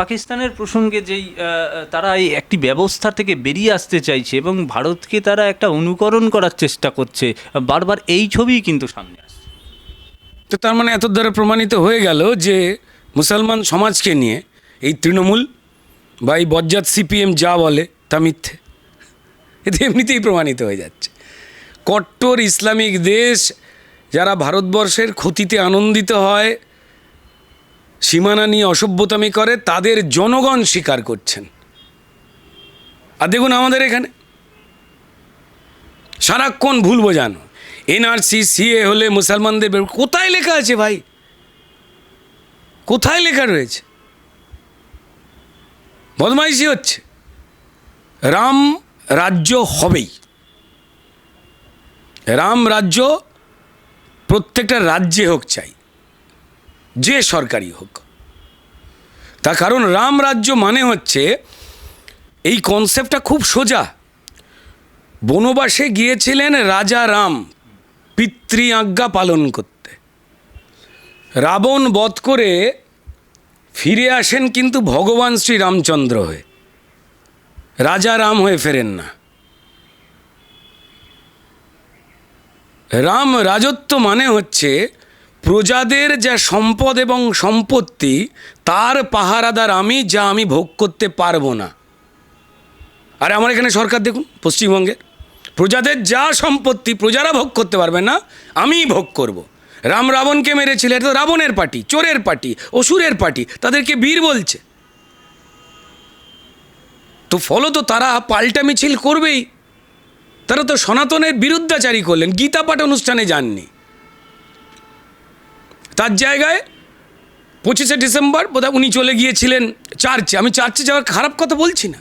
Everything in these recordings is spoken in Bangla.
পাকিস্তানের প্রসঙ্গে যেই তারা এই একটি ব্যবস্থা থেকে বেরিয়ে আসতে চাইছে এবং ভারতকে তারা একটা অনুকরণ করার চেষ্টা করছে, বারবার এই ছবিই কিন্তু সামনে আসছে। তো তার মানে এত দ্বারা প্রমাণিত হয়ে গেল যে মুসলমান সমাজকে নিয়ে এই তৃণমূল বা এই বজ্জাত সিপিএম যা বলে তা মিথ্যে। এতে এমনিতেই প্রমাণিত হয়ে যাচ্ছে। কট্টর ইসলামিক দেশ যারা ভারতবর্ষের ক্ষতিতে আনন্দিত হয় সীমানা নিয়ে অসভ্যতামি করে, তাদের জনগণ স্বীকার করছেন। আর দেখুন আমাদের এখানে। সারাক্ষণ ভুল বোঝানো। এনআরসি সিএ হলে মুসলমানদের কোথায় লেখা আছে ভাই? কোথায় লেখা রয়েছে? বদমাইশি হচ্ছে। রাম রাজ্য হবেই। রাম রাজ্য প্রত্যেকটা রাজ্যে হোক চাই। যে সরকারি হোক। তার কারণ রাম রাজ্য মানে হচ্ছে এই কনসেপ্টটা খুব সোজা। বনবাসে গিয়েছিলেন রাজা রাম, পিতৃ আজ্ঞা পালন করতে। রাবণ বধ করে ফিরে আসেন কিন্তু ভগবান শ্রী রামচন্দ্র হয়ে। রাজা রাম হয়ে ফেরেন না। রাম রাজত্ব মানে হচ্ছে প্রজাদের যা সম্পদ এবং সম্পত্তি, তার পাহারাদার আমি যা আমি ভোগ করতে পারব না। আর আমার এখানে সরকার দেখুন, পশ্চিমবঙ্গের। প্রজাদের যা সম্পত্তি, প্রজারা ভোগ করতে পারবে না আমিই ভোগ করব। রাম রাবণকে মেরেছিল, এটা তো রাবণের পার্টি, চোরের পার্টি, অসুরের পার্টি, তাদেরকে বীর বলছে। তো ফলত তারা পাল্টা মিছিল করবেই। তারা তো সনাতনের বিরুদ্ধাচারী করলেন, গীতা পাঠ অনুষ্ঠানে যাননি। তার জায়গায় পঁচিশে ডিসেম্বর বোধহয় উনি চলে গিয়েছিলেন চার্চে। আমি চার্চে যাওয়ার খারাপ কথা বলছি না।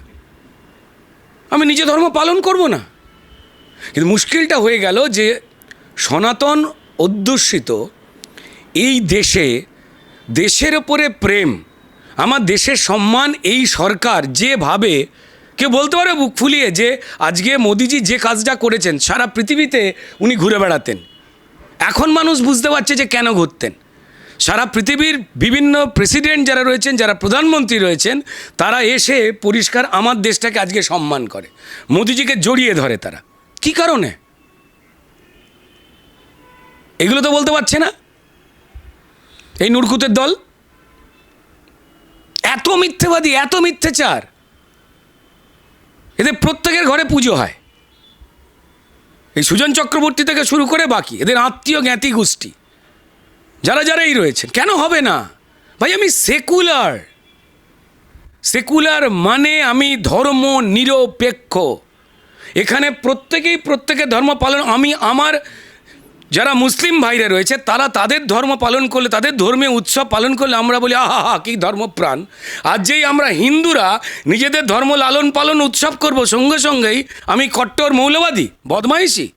আমি নিজে ধর্ম পালন করব না। কিন্তু মুশকিলটা হয়ে গেল যে সনাতন অধ্যুষিত এই দেশে, দেশের ওপরে প্রেম, আমার দেশের সম্মান এই সরকার যেভাবে কেউ বলতে পারে বুক ফুলিয়ে যে আজকে মোদিজি যে কাজটা করেছেন, সারা পৃথিবীতে উনি ঘুরে বেড়াতেন। এখন মানুষ বুঝতে পারছে যে কেন ঘুরতেন সারা পৃথিবীর বিভিন্ন প্রেসিডেন্ট যারা রয়েছেন, যারা প্রধানমন্ত্রী রয়েছেন, তারা এসে পরিষ্কার আমার দেশটাকে আজকে সম্মান করে। মোদিজিকে জড়িয়ে ধরে তারা। কি কারণে? এগুলো তো বলতে পারছে না। এই নুরকুতের দল? এত মিথ্যেবাদী, এত মিথ্যেচার। এদের প্রত্যেকের ঘরে পুজো হয়। এই সুজন চক্রবর্তী থেকে শুরু করে বাকি। এদের আত্মীয় জ্ঞাতি গোষ্ঠী যারা যারাই রয়েছেন, কেন হবে না? ভাই, আমি সেকুলার। সেকুলার মানে আমি ধর্ম নিরপেক্ষ। এখানে প্রত্যেকেই প্রত্যেকের ধর্ম পালন, আমি আমার যারা মুসলিম ভাইরা রয়েছে, তারা তাদের ধর্ম পালন করলে, তাদের ধর্মীয় উৎসব পালন করলে আমরা বলি আহা, কী ধর্মপ্রাণ। আর যেই আমরা হিন্দুরা নিজেদের ধর্ম লালন পালন উৎসব করব, সঙ্গে সঙ্গেই আমি কট্টর মৌলবাদী, বদমাইশি।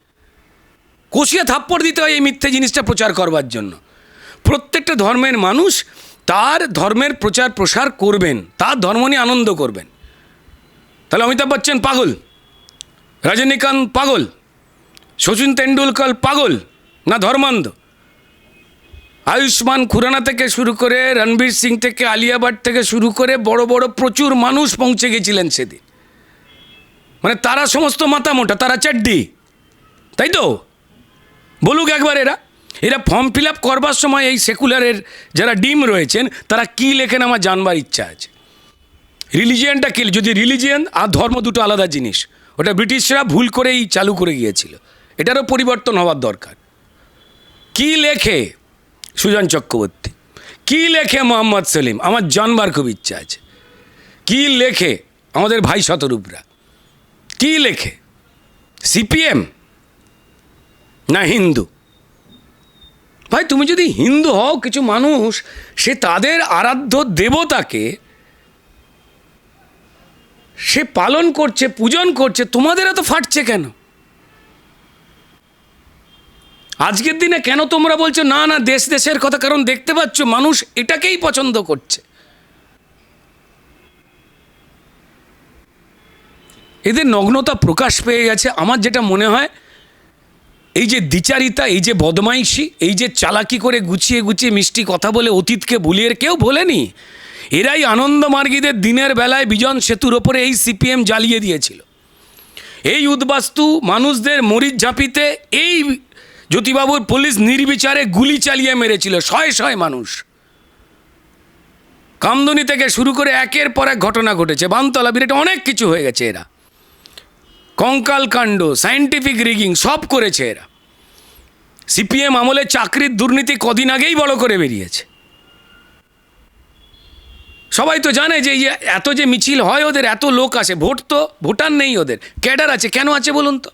কষিয়ে থাপ্পড় দিতে হয় এই মিথ্যে জিনিসটা প্রচার করবার জন্য। প্রত্যেকটা ধর্মের মানুষ তার ধর্মের প্রচার প্রসার করবেন, তার ধর্ম নিয়ে আনন্দ করবেন। তাহলে অমিতাভ বচ্চন পাগল, রজনীকান্ত পাগল সচিন তেন্ডুলকর পাগল না ধর্মান্ধ? আয়ুষ্মান খুরানা থেকে শুরু করে রণবীর সিং থেকে আলিয়া ভাট থেকে শুরু করে বড় বড় প্রচুর মানুষ পৌঁছে গেছিলেন সেদিন। মানে তারা সমস্ত মাথা মোটা, তারা চাড্ডি, তাই তো? বলুক একবার এরা। এরা ফর্ম ফিল আপ করবার সময় এই সেকুলারের যারা ডিম রয়েছেন, তারা কী লেখেন আমার জানবার ইচ্ছা আছে। রিলিজিয়ানটা কি? যদি রিলিজিয়ান আর ধর্ম দুটো আলাদা জিনিস, ওটা ব্রিটিশরা ভুল করেই চালু করে গিয়েছিল। এটারও পরিবর্তন হওয়ার দরকার। কি লেখে সুজন চক্রবর্তী? কি লেখে মোহাম্মদ সেলিম? আমার জানবার খুব ইচ্ছা আছে। কি লেখে আমাদের ভাই শতরূপরা? কি লেখে? সিপিএম? না হিন্দু? ভাই, তুমি যদি হিন্দু হও, কিছু মানুষ, সে তাদের আরাধ্য দেবতাকে সে পালন করছে, পূজন করছে, তোমাদের এত ফাটছে কেন? আজকের দিনে কেন তোমরা বলছো, না না, দেশ দেশের কথা, কারণ দেখতে পাচ্ছ, মানুষ এটাকেই পছন্দ করছে এদের নগ্নতা প্রকাশ পেয়ে গেছে। আমার যেটা মনে হয় এই যে দ্বিচারিতা, এই যে বদমাইশি, এই যে চালাকি করে গুছিয়ে গুছিয়ে মিষ্টি কথা বলে অতীতকে ভুলিয়ে কেউ ভোলেনি? এরাই আনন্দমার্গীদের দিনের বেলায় বিজন সেতুর ওপরে এই সিপিএম জ্বালিয়ে দিয়েছিল। এই উদ্বাস্তু মানুষদের মরিচ ঝাঁপিতে এই জ্যোতিবাবুর পুলিশ নির্বিচারে গুলি চালিয়ে মেরেছিল, শয়ে শয়ে মানুষ। কামদুনি থেকে শুরু করে একের পর এক ঘটনা ঘটেছে, বানতলা বিরাটে অনেক কিছু হয়ে গেছে এরা। কঙ্কাল কাণ্ড সায়েন্টিফিক রিগিং সব করেছে এরা। সিপিএম আমলে চাকরির দুর্নীতি কদিন আগেই বড় করে বেরিয়েছে। সবাই তো জানে যে এত যে মিছিল হয় ওদের, এত লোক আসে, ভোট তো, ভোটার নেই ওদের। ক্যাডার আছে, কেন আছে বলুন তো?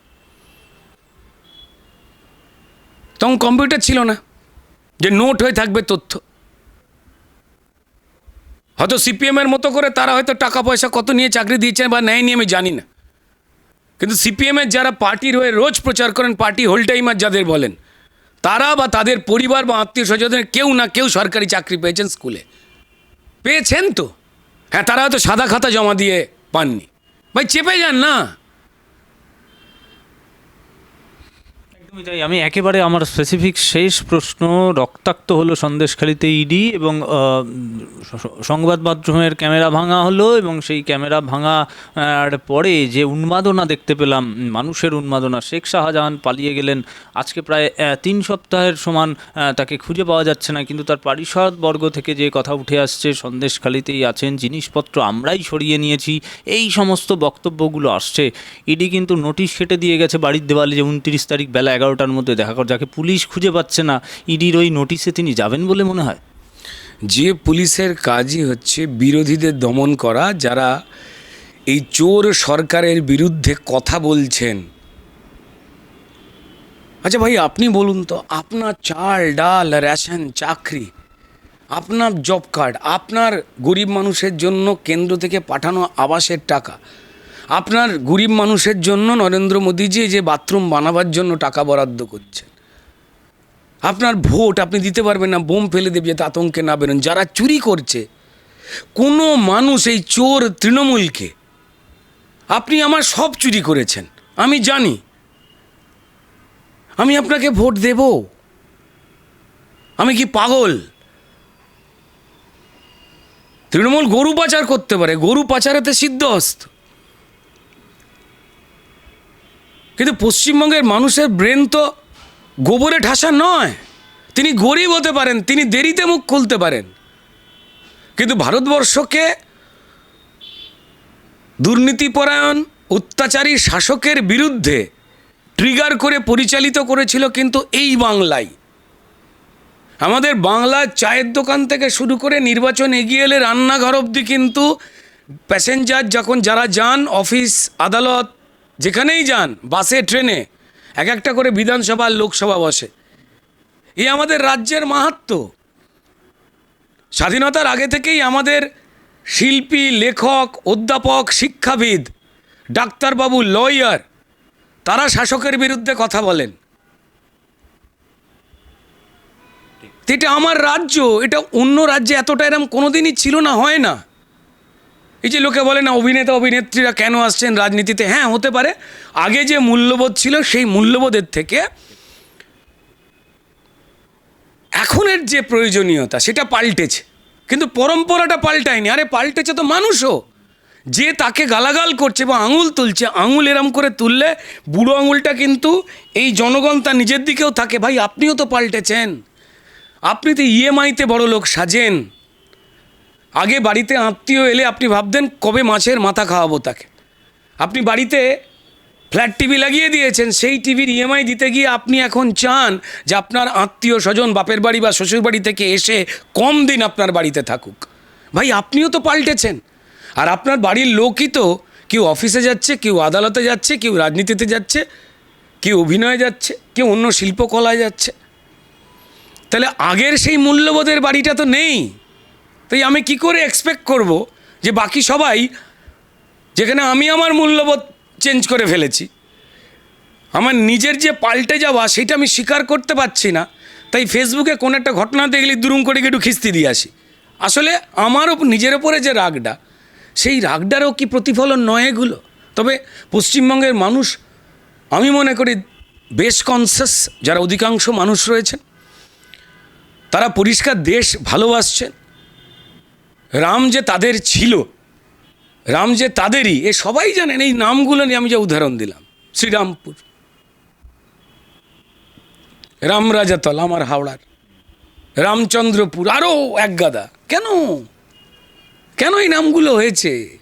তখন কম্পিউটার ছিল না, যে নোট হয়ে থাকবে তথ্য। হয়তো সিপিএমের মতো করে তারা হয়তো টাকা পয়সা কত নিয়ে চাকরি দিয়েছেন বা নেয়নি আমি জানি না। কিন্তু সিপিএমের যারা পার্টির হয়ে রোজ প্রচার করেন, পার্টি হোল টাইমার যাদের বলেন, তারা বা তাদের পরিবার বা আত্মীয় স্বজনের কেউ না কেউ সরকারি চাকরি পেয়েছেন স্কুলে। পেয়েছেন তো? হ্যাঁ তারা হয়তো সাদা খাতা জমা দিয়ে পাননি। ভাই, চেপে যান না। আমি একেবারে আমার স্পেসিফিক শেষ প্রশ্ন রক্তাক্ত হলো সন্দেশখালিতে ইডি এবং সংবাদ মাধ্যমের ক্যামেরা ভাঙা হলো এবং সেই ক্যামেরা ভাঙার পরে যে উন্মাদনা দেখতে পেলাম, মানুষের উন্মাদনা, শেখ শাহজাহান পালিয়ে গেলেন। আজকে প্রায় তিন সপ্তাহের সমান তাকে খুঁজে পাওয়া যাচ্ছে না, কিন্তু তার পারিষদ বর্গ থেকে যে কথা উঠে আসছে, সন্দেশখালিতেই আছেন, জিনিসপত্র আমরাই সরিয়ে নিয়েছি, এই সমস্ত বক্তব্যগুলো আসছে। ইডি কিন্তু নোটিশ কেটে দিয়ে গেছে বাড়ির দেওয়ালে যে উনত্রিশ তারিখ বেলা এগারোটার মধ্যে দেখা কর, যাকে পুলিশ খুঁজে পাচ্ছে না, ইডির ওই নোটিশে তিনি যাবেন বলে মনে হয়? যে পুলিশের কাজই হচ্ছে বিরোধীদের দমন করা, যারা এই চোর সরকারের বিরুদ্ধে কথা বলছেন। আচ্ছা ভাই, আপনি বলুন তো, আপনার চাল, ডাল, রেশন, চাকরি, আপনার জব কার্ড, আপনার গরিব মানুষের জন্য কেন্দ্র থেকে পাঠানো আবাসের টাকা আপনার গরিব মানুষের জন্য নরেন্দ্র মোদীজি যে বাথরুম বানাবার জন্য টাকা বরাদ্দ করছেন। আপনার ভোট আপনি দিতে পারবেন না, বোম ফেলে দেবে, যাতে আতঙ্কে না বেরোন। যারা চুরি করছে, কোনো মানুষ এই চোর তৃণমূলকে, আপনি আমার সব চুরি করেছেন, আমি জানি। আমি আপনাকে ভোট দেব। আমি কি পাগল? তৃণমূল গরু পাচার করতে পারে, গরু পাচারেতে সিদ্ধহস্ত। কিন্তু পশ্চিমবঙ্গের মানুষের ব্রেন তো গোবরে ঠাসা নয়। তিনি গরিব হতে পারেন, তিনি দেরিতে মুখ খুলতে পারেন। কিন্তু ভারতবর্ষকে দুর্নীতিপরায়ণ, অত্যাচারী শাসকের বিরুদ্ধে ট্রিগার করে পরিচালিত করেছিল কিন্তু এই বাংলায় আমাদের বাংলার চায়ের দোকান থেকে শুরু করে নির্বাচন এগিয়ে এলে রান্নাঘর অবধি কিন্তু প্যাসেঞ্জার যখন যারা যান অফিস আদালত যেখানেই যান, বাসে, ট্রেনে, এক একটা করে বিধানসভা লোকসভা বসে। এই আমাদের রাজ্যের মাহাত্ম্য স্বাধীনতার আগে থেকেই আমাদের শিল্পী, লেখক, অধ্যাপক, শিক্ষাবিদ, ডাক্তারবাবু, লয়ার, তারা শাসকের বিরুদ্ধে কথা বলেন। এটা আমার রাজ্য, এটা অন্য রাজ্যে এতটা এরম কোনোদিনই ছিল না, হয় না। এই যে লোকে বলে না, অভিনেতা, অভিনেত্রীরা কেন আসছেন রাজনীতিতে? হ্যাঁ হতে পারে। আগে যে মূল্যবোধ ছিল, সেই মূল্যবোধের থেকে এখনের যে প্রয়োজনীয়তা, সেটা পাল্টেছে। কিন্তু পরম্পরাটা পাল্টায়নি। আরে, পাল্টেছে তো মানুষও। যে তাকে গালাগাল করছে বা আঙুল তুলছে, আঙুল এরম করে তুললে বুড়ো আঙুলটা কিন্তু এই জনগণ তার নিজের দিকেও থাকে। ভাই, আপনিও তো পাল্টেছেন। আপনি তো ইএমআইতে বড় লোক সাজেন। আগে বাড়িতে আত্মীয় এলে আপনি ভাবতেন কবে মাছের মাথা খাওয়াবো তাকে। আপনি বাড়িতে ফ্ল্যাট টিভি লাগিয়ে দিয়েছেন, সেই টিভির ইএমআই দিতে গিয়ে আপনি এখন চান যে আপনার আত্মীয় স্বজন বাপের বাড়ি বা শ্বশুর বাড়ি থেকে এসে কম দিন আপনার বাড়িতে থাকুক। ভাই, আপনিও তো পাল্টেছেন। আর আপনার বাড়ির লোকই তো কেউ অফিসে যাচ্ছে, কেউ আদালতে যাচ্ছে, কেউ রাজনীতিতে যাচ্ছে, কেউ অভিনয়ে যাচ্ছে, কেউ অন্য শিল্পকলায় যাচ্ছে। তাহলে আগের সেই মূল্যবোধের বাড়িটা তো নেই। তাই আমি কি করে এক্সপেক্ট করব যে বাকি সবাই, যেখানে আমি আমার মূল্যবোধ চেঞ্জ করে ফেলেছি, আমার নিজের যে পাল্টে যাওয়া সেটা আমি স্বীকার করতে পারছি না, তাই ফেসবুকে কোনো একটা ঘটনা দেখলে দুরুম করে একটু খিস্তি দিয়ে আসি। আসলে আমারও নিজের ওপরে যে রাগটা, সেই রাগটারও কি প্রতিফলন নয় এগুলো? তবে পশ্চিমবঙ্গের মানুষ, আমি মনে করি বেশ কনসিয়াস যারা অধিকাংশ মানুষ রয়েছেন, তারা পরিষ্কার দেশ ভালোবাসছেন রাম যে তাদের ছিল, রাম যে তাদেরই, এ সবাই জানেন, এই নামগুলো নিয়ে আমি যে উদাহরণ দিলাম, শ্রীরামপুর। রামরাজাতল আমার হাওড়ার। রামচন্দ্রপুর আরও এক গাদা। কেন? কেন এই নামগুলো হয়েছে?